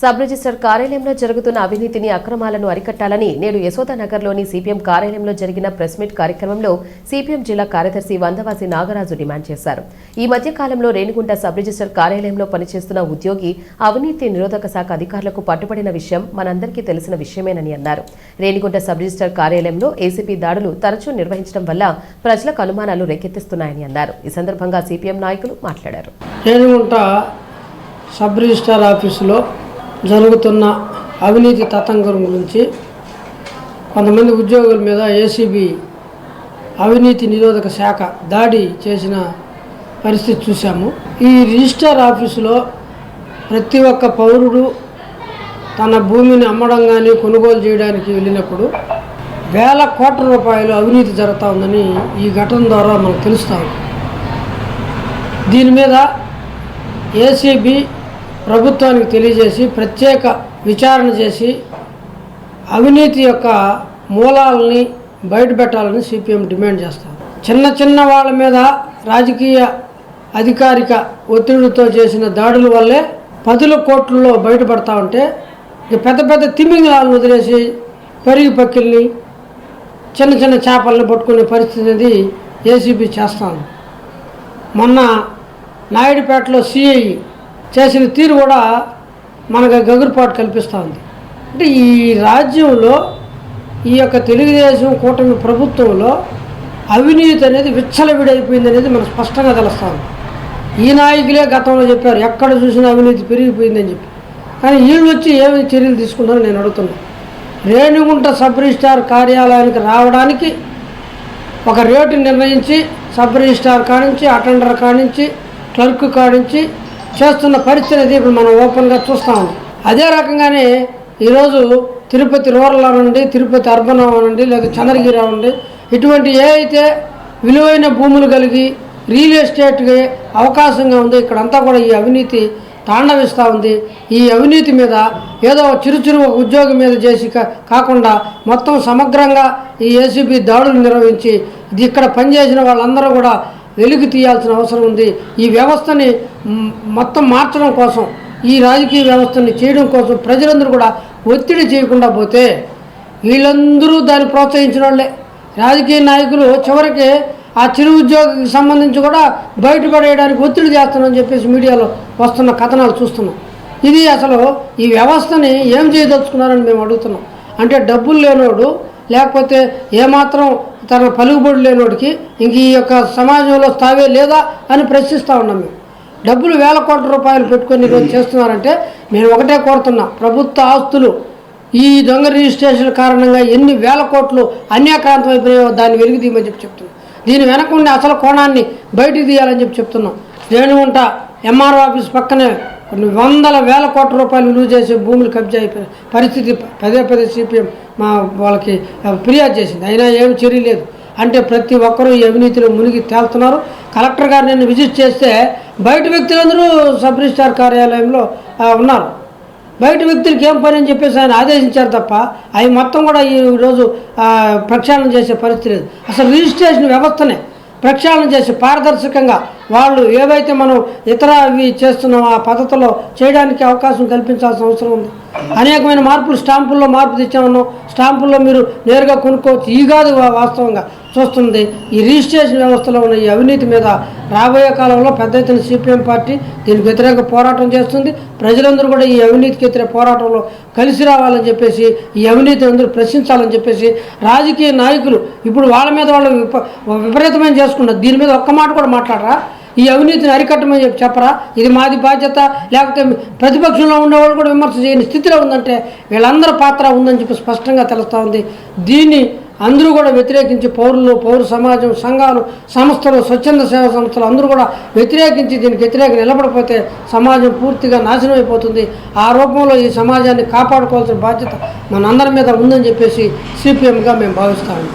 Sub register కార్యాలయంలో జరుగుతున్న అవినీతిని అక్రమాలను అరికట్టాలని నేడు యశోదానగర్లోని సిపిఎం కార్యాలయంలో జరిగిన ప్రెస్ మీట్ కార్యక్రమంలో సిపిఎం జిల్లా కార్యదర్శి వందవాసి నాగరాజు డిమాండ్ చేశారు. ఈ మధ్య కాలంలో రేణిగుంట సబ్ రిజిస్టర్ కార్యాలయంలో పనిచేస్తున్న ఉద్యోగి అవినీతి నిరోధక శాఖ అధికారులకు పట్టుబడిన విషయం మనందరికీ తెలిసిన విషయమేనని అన్నారు. రేణిగుంట సబ్ రిజిస్టర్ కార్యాలయంలో ఏసీపీ దాడులు తరచూ నిర్వహించడం వల్ల ప్రజలకు అనుమానాలు రేకెత్తిస్తున్నాయని అన్నారు. ఈ సందర్భంగా సిపిఎం నాయకులు మాట్లాడారు. రేణిగుంట సబ్ రిజిస్టర్ ఆఫీసులో జరుగుతున్న అవినీతి తతంగం గురించి కొంతమంది ఉద్యోగుల మీద ఏసీబీ అవినీతి నిరోధక శాఖ దాడి చేసిన పరిస్థితి చూసాము ఈ రిజిస్టర్ ఆఫీసులో ప్రతి ఒక్క పౌరుడు తన భూమిని అమ్మడం కానీ కొనుగోలు చేయడానికి వెళ్ళినప్పుడు వేల కోట్ల రూపాయలు అవినీతి జరుగుతూ ఉందని ఈ ఘటన ద్వారా మనకు తెలుస్తాము ఉంది. దీని మీద ఏసీబీ ప్రభుత్వానికి తెలియజేసి ప్రత్యేక విచారణ చేసి అవినీతి యొక్క మూలాలని బయటపెట్టాలని సిపిఎం డిమాండ్ చేస్తాం చిన్న చిన్న వాళ్ళ మీద రాజకీయ అధికారిక ఒత్తిడితో చేసిన దాడుల వల్లే పదుల కోట్లలో బయటపడతా ఉంటే పెద్ద పెద్ద తిమింగలాలను వదిలేసి పెరిగి పక్కిల్ని చిన్న చిన్న చేపలను పట్టుకునే పరిస్థితి అనేది ఏసీబీ చేస్తాను. మొన్న నాయుడుపేటలో సిఐ చేసిన తీరు కూడా మనకు గగురుపాటు కల్పిస్తూ ఉంది. అంటే ఈ రాజ్యంలో ఈ యొక్క తెలుగుదేశం కూటమి ప్రభుత్వంలో అవినీతి అనేది విచ్చలవిడైపోయింది అనేది మనకు స్పష్టంగా తెలుస్తుంది ఈ నాయకులే గతంలో చెప్పారు ఎక్కడ చూసినా అవినీతి పెరిగిపోయిందని చెప్పి. కానీ వీళ్ళు వచ్చి ఏమి చర్యలు తీసుకున్నారో నేను అడుగుతున్నాను రేణిగుంట సబ్ రిజిస్టార్ కార్యాలయానికి రావడానికి ఒక రేటు నిర్ణయించి సబ్ రిజిస్టార్ కానించి అటెండర్ కానించి క్లర్క్ కానించి చేస్తున్న పరిస్థితి అనేది ఇప్పుడు మనం ఓపెన్గా చూస్తాం. అదే రకంగానే ఈరోజు తిరుపతి రూరల్ అనండి తిరుపతి అర్బన్ అనండి లేదా చంద్రగిరి అనండి ఇటువంటి ఏ అయితే విలువైన భూములు కలిగి రియల్ ఎస్టేట్కి అవకాశంగా ఉంది ఇక్కడంతా కూడా ఈ అవినీతి తాండవిస్తూ ఉంది. ఈ అవినీతి మీద ఏదో చిరుచిరు ఒక ఉద్యోగం మీద చేసి కాకుండా మొత్తం సమగ్రంగా ఈ ఏసీబీ దాడులు నిర్వహించి ఇది ఇక్కడ పనిచేసిన వాళ్ళందరూ కూడా వెలుగు తీయాల్సిన అవసరం ఉంది. ఈ వ్యవస్థని మొత్తం మార్చడం కోసం ఈ రాజకీయ వ్యవస్థని చేయడం కోసం ప్రజలందరూ కూడా ఒత్తిడి చేయకుండా పోతే వీళ్ళందరూ దాన్ని ప్రోత్సహించిన వాళ్ళే. రాజకీయ నాయకులు చివరికి ఆ చిరు ఉద్యోగికి సంబంధించి కూడా బయటపడేయడానికి ఒత్తిడి చేస్తున్నామని చెప్పేసి మీడియాలో వస్తున్న కథనాలు చూస్తున్నాం. ఇది అసలు ఈ వ్యవస్థని ఏం చేయదలుచుకున్నారని మేము అడుగుతున్నాం. అంటే డబ్బులు లేనోడు లేకపోతే ఏమాత్రం తన పలుకుబడి లేనోడికి ఇంక ఈ యొక్క సమాజంలో స్థావే లేదా అని ప్రశ్నిస్తూ ఉన్నాం మేము. డబ్బులు వేల కోట్ల రూపాయలు పెట్టుకొని చేస్తున్నారంటే నేను ఒకటే కోరుతున్నా ప్రభుత్వ ఆస్తులు ఈ దొంగ రిజిస్ట్రేషన్ కారణంగా ఎన్ని వేల కోట్లు అన్యాక్రాంతం అయిపోయాయో దాన్ని వెలుగు తీయమని చెప్పి చెప్తున్నాం. దీని వెనక ఉండే అసలు కోణాన్ని బయటికి తీయాలని చెప్పి చెప్తున్నాం. నేను ఉంటా ఎంఆర్ఓ ఆఫీస్ పక్కనే వందల వేల కోట్ల రూపాయలు విలువ చేసే భూములు కబ్జా అయిపోయిన పరిస్థితి పదే పదే సిపిఎం మా వాళ్ళకి ఫిర్యాదు చేసింది. అయినా ఏం చర్య లేదు. అంటే ప్రతి ఒక్కరూ ఈ అవినీతిలో మునిగి తేలుతున్నారు. కలెక్టర్ గారు నిన్ను విజిట్ చేస్తే బయట వ్యక్తులందరూ సబ్ రిజిస్టార్ కార్యాలయంలో ఉన్నారు. బయట వ్యక్తులకి ఏం పని అని చెప్పేసి ఆయన ఆదేశించారు తప్ప అవి మొత్తం కూడా ఈ రోజు ప్రక్షాళన చేసే పరిస్థితి లేదు. అసలు రిజిస్ట్రేషన్ వ్యవస్థనే ప్రక్షాళన చేసి పారదర్శకంగా వాళ్ళు ఏవైతే మనం ఇతర అవి చేస్తున్నామో ఆ పద్ధతిలో చేయడానికి అవకాశం కల్పించాల్సిన అవసరం ఉంది. అనేకమైన మార్పులు స్టాంపుల్లో మార్పు తెచ్చామన్నాం. స్టాంపుల్లో మీరు నేరుగా కొనుక్కోవచ్చు. ఈ కాదు వాస్తవంగా. చూస్తుంది ఈ రిజిస్ట్రేషన్ వ్యవస్థలో ఉన్న ఈ అవినీతి మీద రాబోయే కాలంలో పెద్ద ఎత్తున సిపిఎం పార్టీ దీనికి వ్యతిరేక పోరాటం చేస్తుంది. ప్రజలందరూ కూడా ఈ అవినీతికి వ్యతిరేక పోరాటంలో కలిసి రావాలని చెప్పేసి ఈ అవినీతిని అందరూ ప్రశ్నించాలని చెప్పేసి రాజకీయ నాయకులు ఇప్పుడు వాళ్ళ మీద వాళ్ళు విప విపరీతమైన చేసుకున్నారు దీని మీద ఒక్క మాట కూడా మాట్లాడరా? ఈ అవినీతిని అరికట్టమని చెప్పి చెప్పరా? ఇది మాది బాధ్యత. లేకపోతే ప్రతిపక్షంలో ఉండేవాళ్ళు కూడా విమర్శ చేయని స్థితిలో ఉందంటే వీళ్ళందరి పాత్ర ఉందని చెప్పి స్పష్టంగా తెలుస్తూ ఉంది. దీన్ని అందరూ కూడా వ్యతిరేకించి పౌరులు పౌర సమాజం సంఘాలు సంస్థలు స్వచ్ఛంద సేవా సంస్థలు అందరూ కూడా వ్యతిరేకించి దీనికి వ్యతిరేక నిలబడిపోతే సమాజం పూర్తిగా నాశనం అయిపోతుంది. ఆ రూపంలో ఈ సమాజాన్ని కాపాడుకోవాల్సిన బాధ్యత మనందరి మీద ఉందని చెప్పేసి సిపిఎంగా మేము భావిస్తాము.